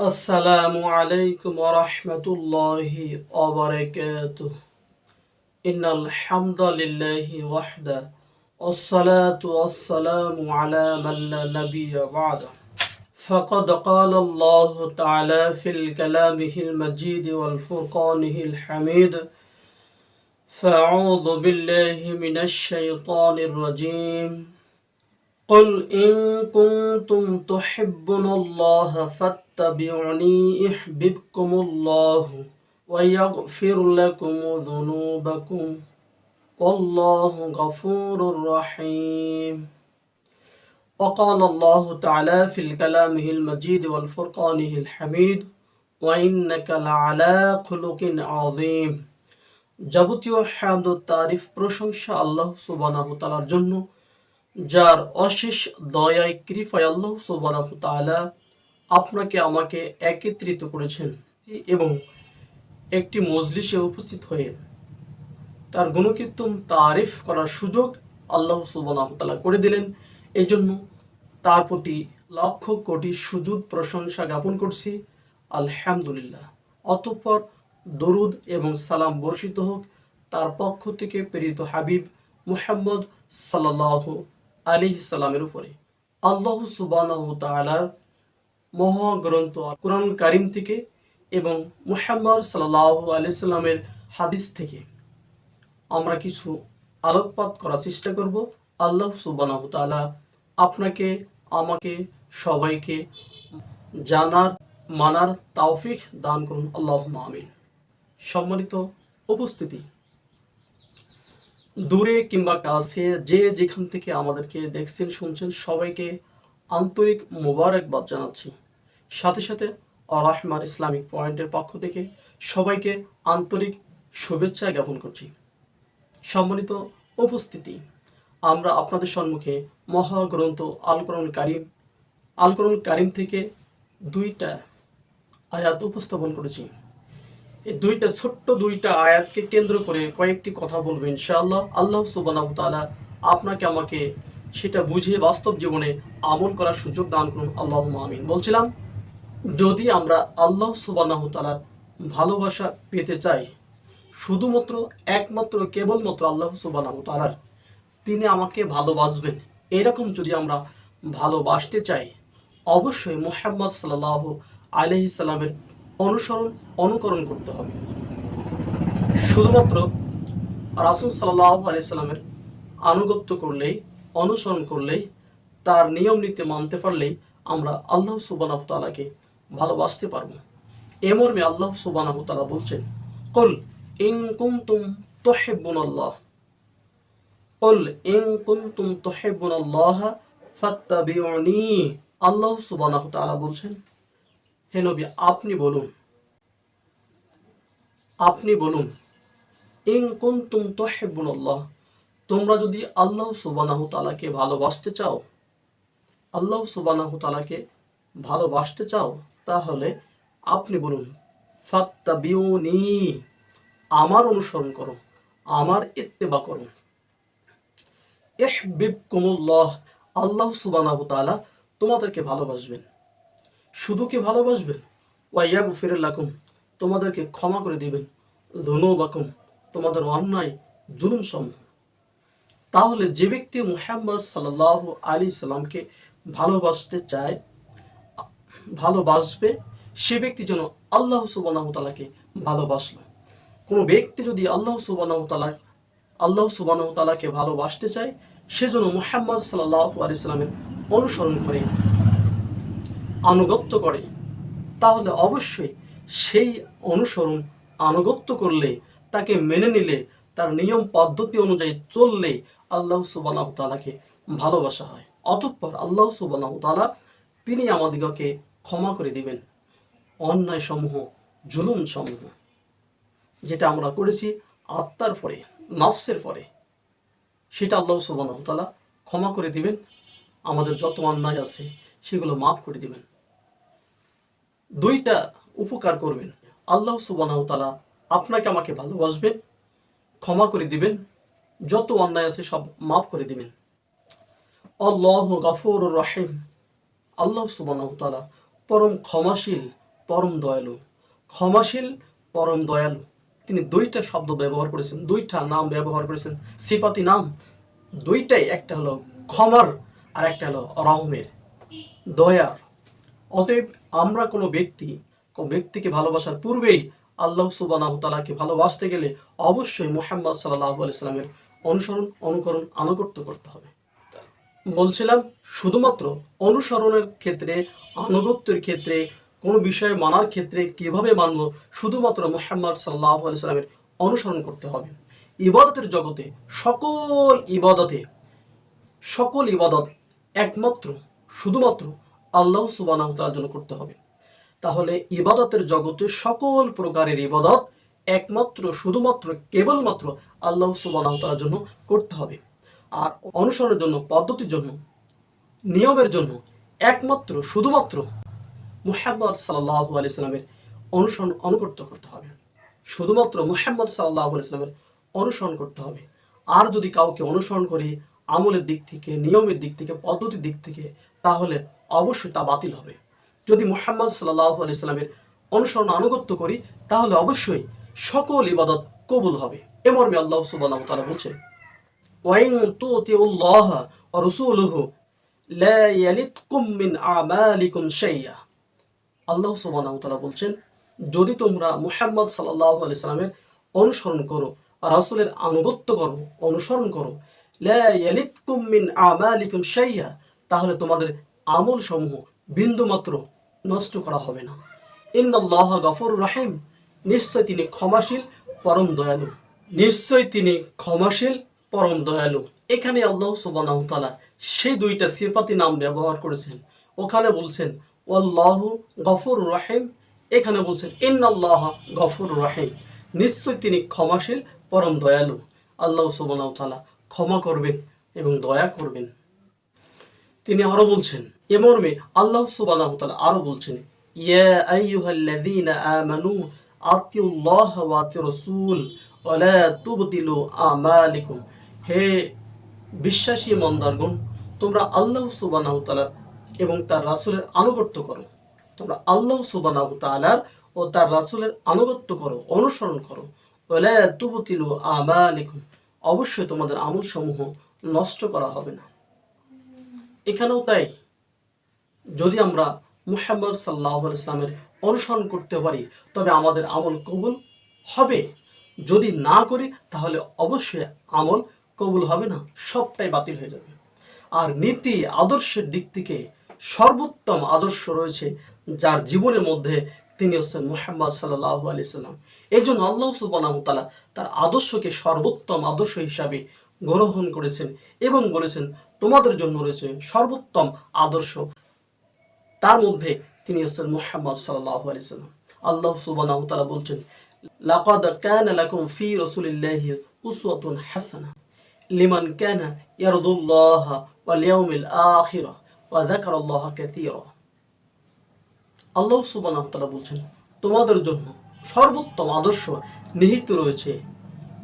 السلام عليكم ورحمة الله وبركاته. إن الحمد لله وحده والصلاة والسلام على من لا نبي بعده. فقد قال الله تعالى في الكلامه المجيد والفرقانه الحميد فأعوذ بالله من الشيطان الرجيم. قل إن كنتم تحبون الله فاتبعني يحببكم الله ويغفر لكم ذنوبكم والله غفور رحيم وقال الله تعالى في كلامه المجيد والفرقانه الحميد وإنك لعلى خلق عظيم যাবতীয় হামদ ও তারিফ প্রশংসা আল্লাহ সুবহানাহু তাআলার জন্য যার অশেষ দয়ায় কৃপায় আল্লাহ সুবহানাহু তাআলা আপনাকে, আমাকে একত্রিত করেছেন এবং একটি মজলিসে উপস্থিত হয়ে তার গুণকীর্তন তারিফ করার সুযোগ আল্লাহ সুবহানাহু তাআলা করে দিলেন। এই জন্য তার প্রতি লক্ষ কোটি সুযোগ প্রশংসা জ্ঞাপন করছি। আলহামদুলিল্লাহ। অতঃপর দরুদ এবং সালাম বর্ষিত হোক। তার পক্ষ থেকে প্রেরিত হাবিব মুহাম্মদ সাল্লাহ আলী উপরে। আল্লাহ সুবাহ মহাগ্রন্থ কোরআন কারিম থেকে এবং মুহাম্মদ সাল্লাহ আলি সাল্লামের হাদিস থেকে আমরা কিছু আলোকপাত করার চেষ্টা করব। আল্লাহ সুবাহ তালা আপনাকে, আমাকে, সবাইকে জানার, মানার তাওফিক দান করুন। আল্লাহ আমিন। সম্মানিত উপস্থিতি। দূরে কিংবা কাছে যে যেখান থেকে আমাদেরকে দেখছেন, শুনছেন, সবাইকে আন্তরিক মোবারকবাদ জানাচ্ছি। সাথে সাথে রহমান ইসলামিক পয়েন্টের পক্ষ থেকে সবাইকে আন্তরিক শুভেচ্ছা জ্ঞাপন করছি। সম্মানিত উপস্থিতি, আমরা আপনাদের সম্মুখে মহাগ্রন্থ আল কোরআন কারিম আল কোরআন কারিম থেকে দুইটা আয়াত উপস্থাপন করেছি। দুইটা ছোট্ট দুইটা আয়াতকে কেন্দ্র করে কয়েকটি কথা বলব ইনশাআল্লাহ। আল্লাহ সুবাহ তাআলা আপনাকে আমাকে সেটা বুঝিয়ে বাস্তব জীবনে আমল করার সুযোগ দান করুন। আল্লাহ আমিন। বলছিলাম, যদি আমরা আল্লাহ সুবাহ তাআলার ভালোবাসা পেতে চাই, শুধুমাত্র একমাত্র কেবলমাত্র আল্লাহ সুবাহ তাআলার, তিনি আমাকে ভালোবাসবেন। এরকম যদি আমরা ভালোবাসতে চাই, অবশ্যই মোহাম্মদ সাল্লাহ আলহি সাল্লামের অনুসরণ, অনুকরণ করতে হবে। শুধুমাত্র রাসুল সাল্লাহ আলাইসাল্লামের আনুগত্য করলেই, অনুসরণ করলেই, তার নিয়ম নীতি মানতে পারলেই আমরা আল্লাহ সুবানাহ তালাকে ভালোবাসতে পারব। এ মর্মে আল্লাহ সুবানাহ তালা বলছেন, কল ইং কুমতুম তহেবুন আল্লাহ কল ইং কুমতুম তহেবুন আল্লাহ ফাত্তাবিউনি। আল্লাহ সুবানাহ তালা বলছেন হে নবী, আপনি বলুন। আপনি বলুন, ইন কুনতুম তুহিব্বুনাল্লাহ, তোমরা যদি আল্লাহ সুবহানাহু তালাকে ভালোবাসতে চাও, আল্লাহ সুবহানাহু তালাকে ভালোবাসতে চাও, তাহলে আপনি বলুন, ফাত্তাবিউনি, আমার অনুসরণ করো, আমার ইত্তেবা করো। এহ বিব কুমুল্লাহ আল্লাহ সুবহানাহু তাআলা তোমাদেরকে ভালোবাসবেন। শুধু কি ভালোবাসবেন? ওয়াইয়াগফির লাকুম তোমাদেরকে ক্ষমা করে দিবেন। ধনু বাকুম তোমাদের অন্যায় জুলুম সমূহ তাহলে যে ব্যক্তি মুহাম্মদ সাল্লাহ আলী সাল্লামকে ভালোবাসতে চায়, ভালোবাসবে, সে ব্যক্তি যেন আল্লাহ সুবাহ তালাকে ভালোবাসলো। কোনো ব্যক্তি যদি আল্লাহ সুবাহ তালা আল্লাহ সুবাহ তালাকে ভালোবাসতে চায় সেজন্য মুহাম্মদ সাল্লাহ আলিয়াল্লামের অনুসরণ করে। আনুগত্য করে, তাহলে অবশ্যই সেই অনুসরণ আনুগত্য করলে, তাকে মেনে নিলে, তার নিয়ম পদ্ধতি অনুযায়ী চললে আল্লাহ সুবাহ তালাকে ভালোবাসা হয়। অতঃপর আল্লাহ সুবাহ তালা তিনি আমাদিগকে ক্ষমা করে দিবেন। অন্যায় সমূহ জুলুম সমূহ যেটা আমরা করেছি আত্মার পরে, নফসের পরে, সেটা আল্লাহ সুবাহ তালা ক্ষমা করে দিবেন। আমাদের যত অন্যায় আছে সেগুলো মাফ করে দিবেন। দুইটা উপকার করবেন। আল্লাহ সুবাহ তালা আপনাকে আমাকে ভালোবাসবেন, ক্ষমা করে দিবেন, যত অন্যায় আছে সব মাফ করে দিবেন। আল্লাহ গাফুর রহিম। আল্লাহ সুবাহ তালা পরম ক্ষমাশীল, পরম দয়ালু। ক্ষমাশীল, পরম দয়ালু। তিনি দুইটা শব্দ ব্যবহার করেছেন, দুইটা নাম ব্যবহার করেছেন সিপাতি নাম। দুইটাই, একটা হলো ক্ষমার আর একটা হলো রহমের। দয়ার অতএব আমরা কোনো ব্যক্তি ব্যক্তিকে ভালোবাসার পূর্বেই আল্লাহ সুবানাহ তালাকে ভালোবাসতে গেলে অবশ্যই মোহাম্মদ সাল্লাহ আলাইস্লামের অনুসরণ, অনুকরণ, আনুগত্য করতে হবে। বলছিলাম, শুধুমাত্র অনুসরণের ক্ষেত্রে, আনুগত্যের ক্ষেত্রে, কোনো বিষয়ে মানার ক্ষেত্রে কীভাবে মানব, শুধুমাত্র মোহাম্মদ সাল্লাহ আলাইস্লামের অনুসরণ করতে হবে। ইবাদতের জগতে সকল ইবাদতে, সকল ইবাদত একমাত্র শুধুমাত্র আল্লাহ সুবানাহ তার জন্য করতে হবে। তাহলে ইবাদতের জগতে সকল প্রকারের ইবাদত একমাত্র, শুধুমাত্র, কেবলমাত্র আল্লাহ সুবানাহ তার জন্য করতে হবে। আর অনুসরণের জন্য, পদ্ধতির জন্য, নিয়মের জন্য একমাত্র, শুধুমাত্র মুহাম্মদ সাল্লাহ আলি সাল্লামের অনুসরণ অনুকর্ত করতে হবে। শুধুমাত্র মুহাম্মদ সাল্লাহ আলি সাল্লামের অনুসরণ করতে হবে। আর যদি কাউকে অনুসরণ করি, আমলের দিক থেকে, নিয়মের দিক থেকে, পদ্ধতির দিক থেকে তাহলে অবশ্যই তা বাতিল হবে। যদি মোহাম্মদ সাল্লাহ সাল্লামের অনুসরণ আনুগত্য করি, তাহলে অবশ্যই সকল ইবাদত কবুল হবে। এ মর্মে আল্লাহ সুবাহ রাসূলুহু লা আমালিকুম আল্লাহ বলছেন, যদি তোমরা মুহাম্মদ অনুসরণ করো, রাসূলের আনুগত্য করো, অনুসরণ করো, লা ইয়ালিতকুম মিন আমালিকুম শাইয়া তাহলে তোমাদের আমল সমূহ বিন্দুমাত্র নষ্ট করা হবে না। ইন্নাল্লাহ গফর রহিম। নিশ্চয় তিনি ক্ষমাশীল, পরম দয়ালু। নিশ্চয় তিনি ক্ষমাশীল, পরম দয়ালু। এখানে আল্লাহ সুবহানাহু সেই দুইটা সিফাতি নাম ব্যবহার করেছেন। ওখানে বলছেন, আল্লাহ গফর রহিম। এখানে বলছেন, ইন্নাল্লাহ গফর রহিম। নিশ্চয় তিনি ক্ষমাশীল, পরম দয়ালু। আল্লাহ সুবহানাহু ক্ষমা করবেন এবং দয়া করবেন। তিনি আরও বলছেন, এ মর্মে আল্লাহ সুবহানাহু আরও বলছেন হে বিশ্বাসী মন্দারগণ, তোমরা আল্লাহ সুবহানাহু তাআলা এবং তার রাসূলের আনুগত্য করো। তোমরা আল্লাহ সুবহানাহু তাআলার ও তার রাসূলের আনুগত্য করো, অনুসরণ করো। ওয়া লা তুবতিলু আমালিকুম। অবশ্যই তোমাদের আমলসমূহ নষ্ট করা হবে না। এখানেও তাই। যদি আমরা মুহাম্মদ সাল্লাহ ইসলামের অনুসরণ করতে পারি, তবে আমাদের আমল কবুল হবে। যদি না করি, তাহলে অবশ্যই আমল কবুল হবে না, সবটাই বাতিল হয়ে যাবে। আর নীতি আদর্শের দিক থেকে সর্বোত্তম আদর্শ রয়েছে, যার জীবনের মধ্যে তিনি হচ্ছেন মুহাম্মদ সাল্লাহ আলি সাল্লাম এই জন্য আল্লাহ সুবাহ তালা তার আদর্শকে সর্বোত্তম আদর্শ হিসাবে গ্রহণ করেছেন এবং বলেছেন তোমাদের জন্য রয়েছে সর্বোত্তম আদর্শ। তার মধ্যে তিনি হচ্ছেন মুহাম্মদ সাল্লাহ আল্লাহ সুবাহ তালা বলছেন, লাকাদ লাকুম ফি উসওয়াতুন হাসানাহ লিমান ইয়ারদুল্লাহ ওয়া যাকারাল্লাহ আল্লাহ সুবহানাহু ওয়া তাআলা বলছেন, তোমাদের জন্য সর্বোত্তম আদর্শ নিহিত রয়েছে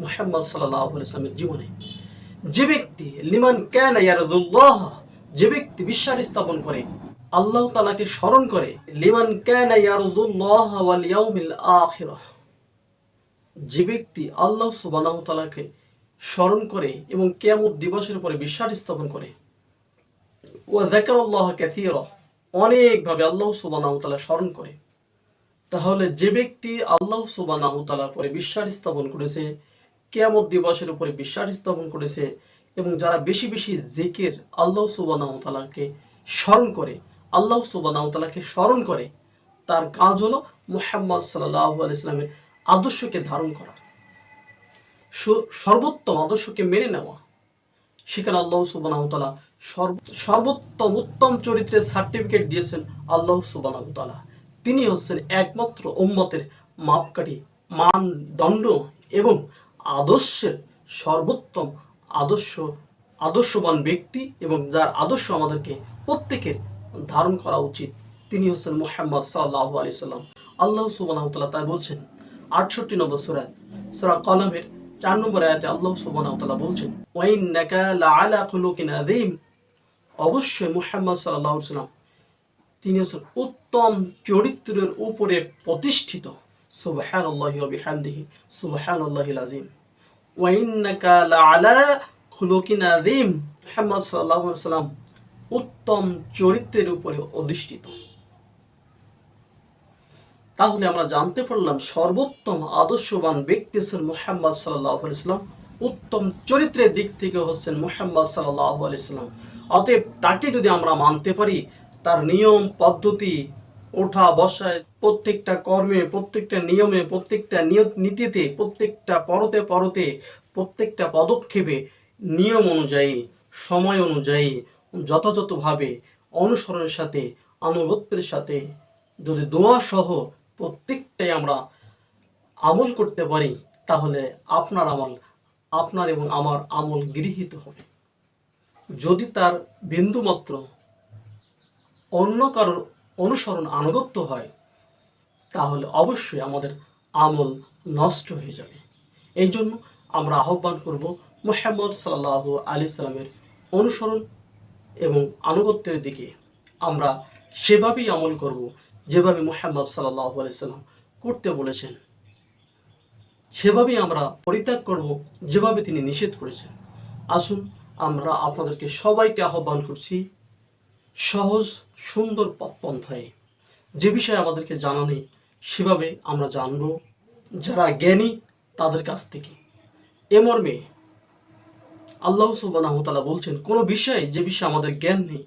মুহাম্মদ সাল্লাল্লাহু আলাইহি জীবনে। যে ব্যক্তি, লিমান কানা ইয়ারদুল্লাহ যে ব্যক্তি বিশ্বাস স্থাপন করে, আল্লাহ তাআলাকে স্মরণ করে, লিমান কানা ইয়ারদুল্লাহ ওয়াল ইয়াউমিল আখিরা, যে ব্যক্তি আল্লাহ সুবহানাহু তাআলাকে স্মরণ করে এবং কিয়ামত দিবসের পরে বিশ্বাস স্থাপন করে। ও যাকারাল্লাহ কাসীরা, অনেকভাবে আল্লাহ সুবহানাহু তাআলা স্মরণ করে। তাহলে যে ব্যক্তি আল্লাহ সুবহানাহু তাআলার পরে বিশ্বাস স্থাপন করেছে কিয়ামত দিবসের উপরে বিশ্বাস স্থাপন করেছে এবং যারা বেশি বেশি জিকির আল্লাহ তাআলাকে স্মরণ করে, আল্লাহ তাআলাকে স্মরণ করে, তার কাজ হলো মুহাম্মদ সাল্লাল্লাহু আলাইহি সাল্লামের আদর্শকে ধারণ করা। সর্বোত্তম আদর্শকে মেনে নেওয়া। সেখানে আল্লাহ সুবাহ সর্বোত্তম উত্তম চরিত্রের সার্টিফিকেট দিয়েছেন আল্লাহ সুবাহ তিনি হচ্ছেন একমাত্র উম্মতের মাপকাঠি, মানদণ্ড এবং আদর্শের সর্বোত্তম আদর্শ, আদর্শবান ব্যক্তি এবং যার আদর্শ আমাদেরকে প্রত্যেকের ধারণ করা উচিত, তিনি হচ্ছেন মোহাম্মদ সাল্লাহ আলি সাল্লাম। আল্লাহ সুবাহ তাই বলছেন, আটষট্টি নম্বর সুরায় সুরা কলমের চার নম্বর আয়াতে আল্লাহ তাআলা বলছেন আযীম। অবশ্যই মোহাম্মদ আলাইহি সাল্লাম, তিনি হচ্ছেন উত্তম চরিত্রের উপরে প্রতিষ্ঠিত। উত্তম চরিত্রের উপরে অধিষ্ঠিত। তাহলে আমরা জানতে পারলাম সর্বোত্তম আদর্শবান ব্যক্তি হচ্ছেন মোহাম্মদ সাল্লাহ উত্তম চরিত্রের দিক থেকে হচ্ছেন মোহাম্মদ সাল্লাহ অতএব তাকে যদি আমরা মানতে পারি, তার নিয়ম, পদ্ধতি ওঠা বসায় প্রত্যেকটা কর্মে, প্রত্যেকটা নিয়মে, প্রত্যেকটা নিয়ত নীতিতে, প্রত্যেকটা পরতে পরতে, প্রত্যেকটা পদক্ষেপে নিয়ম অনুযায়ী, সময় অনুযায়ী, যথাযথভাবে অনুসরণের সাথে, আনুগত্যের সাথে যদি দোয়া সহ প্রত্যেকটাই আমরা আমল করতে পারি, তাহলে আপনার আমল, আপনার এবং আমার আমল গৃহীত হবে। যদি তার বিন্দুমাত্র অন্য কারোর অনুসরণ আনুগত্য হয়, তাহলে অবশ্যই আমাদের আমল নষ্ট হয়ে যাবে। এই জন্য আমরা আহ্বান করব মোহাম্মদ সাল্লাহ আলি সাল্লামের অনুসরণ এবং আনুগত্যের দিকে। আমরা সেভাবেই আমল করব, যেভাবে মোহাম্মদ সাল্লাহ আলাইসাল্লাম করতে বলেছেন। সেভাবেই আমরা পরিত্যাগ করব, যেভাবে তিনি নিষেধ করেছেন। আসুন আমরা আপনাদেরকে সবাইকে আহ্বান করছি সহজ, সুন্দর পন্থায়। যে বিষয়ে আমাদেরকে জানা নেই, সেভাবে আমরা জানব যারা জ্ঞানী তাদের কাছ থেকে। এ মর্মে আল্লাহ সুবানাহতালা বলছেন, কোনো বিষয়ে যে বিষয়ে আমাদের জ্ঞান নেই,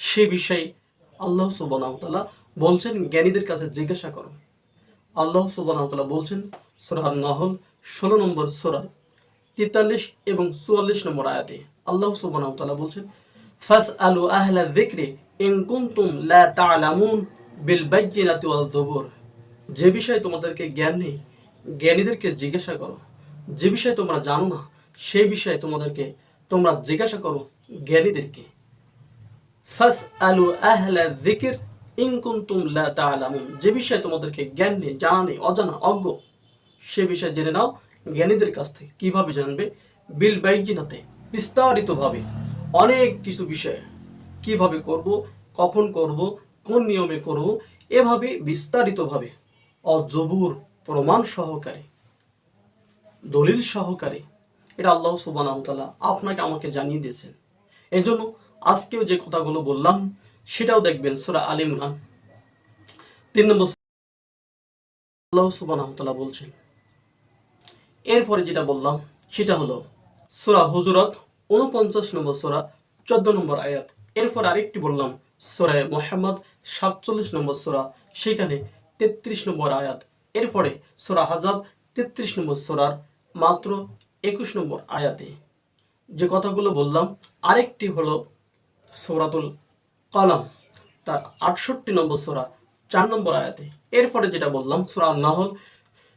সে বিষয়ে আল্লাহ সুবানাহতালা বলছেন, জ্ঞানীদের কাছে জিজ্ঞাসা করো। আল্লাহ সুবানাহতালা বলছেন সোরাহ নহল ষোলো নম্বর সোরার তেতাল্লিশ এবং চুয়াল্লিশ নম্বর আয়াতে আল্লাহ সুবানাহতালা বলছেন ফাস আলু আহলা দিক্রে ইন কুনতুম লা তা'লামুন বিল যুবুর। যে বিষয়ে তোমাদেরকে জ্ঞান নেই, জ্ঞানীদেরকে জিজ্ঞাসা করো। যে বিষয়ে তোমরা জানো না, সেই বিষয়ে তোমাদেরকে তোমরা জিজ্ঞাসা করো জ্ঞানীদেরকে। ফাস আলু আহলা দিকির ইনকুন্তুম লা তা'লামুন। যে বিষয়ে তোমাদেরকে জ্ঞান নেই, জানা নেই, অজানা, অজ্ঞ, সে বিষয়ে জেনে নাও জ্ঞানীদের কাছ থেকে। কীভাবে জানবে? বিল বাইজিনাতে বিস্তারিতভাবে। অনেক কিছু বিষয়। কীভাবে করব, কখন করব, কোন নিয়মে করব, এভাবে বিস্তারিতভাবে অজবুর প্রমাণ সহকারে, দলিল সহকারে এটা আল্লাহ সুবানাহতালা আপনাকে আমাকে জানিয়ে দিয়েছেন। এই জন্য আজকেও যে কথাগুলো বললাম, সেটাও দেখবেন সুরা আল ইমরান, তিন নম্বর আল্লাহ সুবান সুবানাহতালা বলছেন। এরপরে যেটা বললাম, সেটা হলো সুরা হুজুরত উনপঞ্চাশ নম্বর সুরা, চোদ্দ নম্বর আয়াত। এরপর আরেকটি বললাম সুরায় মোহাম্মদ, সাতচল্লিশ নম্বর সুরা, সেখানে তেত্রিশ নম্বর আয়াত। এরপরে সোরা হাজাব, তেত্রিশ নম্বর সুরার মাত্র একুশ নম্বর আয়াতে। যে কথাগুলো বললাম, আরেকটি হলো সৌরাতুল কলাম, তার আটষট্টি নম্বর সোরা, চার নম্বর আয়াতে। এরপরে যেটা বললাম, সোরা নাহল,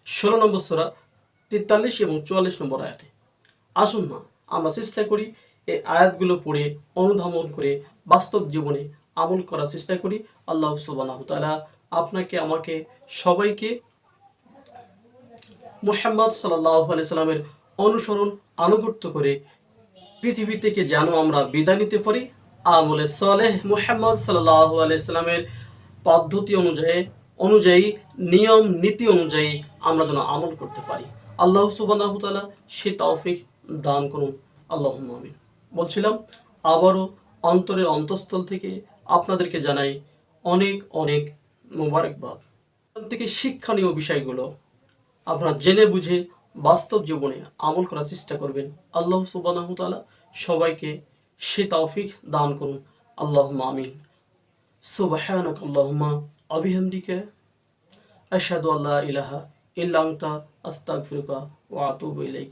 ষোলো নম্বর সোরা, তেতাল্লিশ এবং চুয়াল্লিশ নম্বর আয়াতে। আসুন না আমরা চেষ্টা করি এই আয়াতগুলো পড়ে, অনুধাবন করে, বাস্তব জীবনে আমল করার চেষ্টা করি। আল্লাহ সুবাহ আপনাকে, আমাকে সবাইকে মুহাম্মদ সাল্লাহ আলি সাল্লামের অনুসরণ আনুগত্য করে পৃথিবী থেকে যেন আমরা বিদায় নিতে পারি। আমলে সালেহ মুহাম্মদ সাল্লাহ আলাইসাল্লামের পদ্ধতি অনুযায়ী অনুযায়ী, নিয়ম নীতি অনুযায়ী আমরা যেন আমল করতে পারি। আল্লাহ সুবাহ সে তৌফিক দান করুন। আল্লাহ আমিন। বলছিলাম, আবারও অন্তরের অন্তঃস্থল থেকে আপনাদেরকে জানাই অনেক অনেক মোবারকবাদ। থেকে শিক্ষণীয় বিষয়গুলো আপনারা জেনে বুঝে বাস্তব জীবনে আমল করার চেষ্টা করবেন। আল্লাহ সুবাহ তালা সবাইকে সে তৌফিক দান করুন। আল্লাহ আমিন। সুবহানাক আল্লাহুম্মা অবিহামদিকা আশহাদু আল্লা ইলাহা ইল্লা আনতা, আস্তাগফিরুকা ওয়া আতুবু ইলাইক।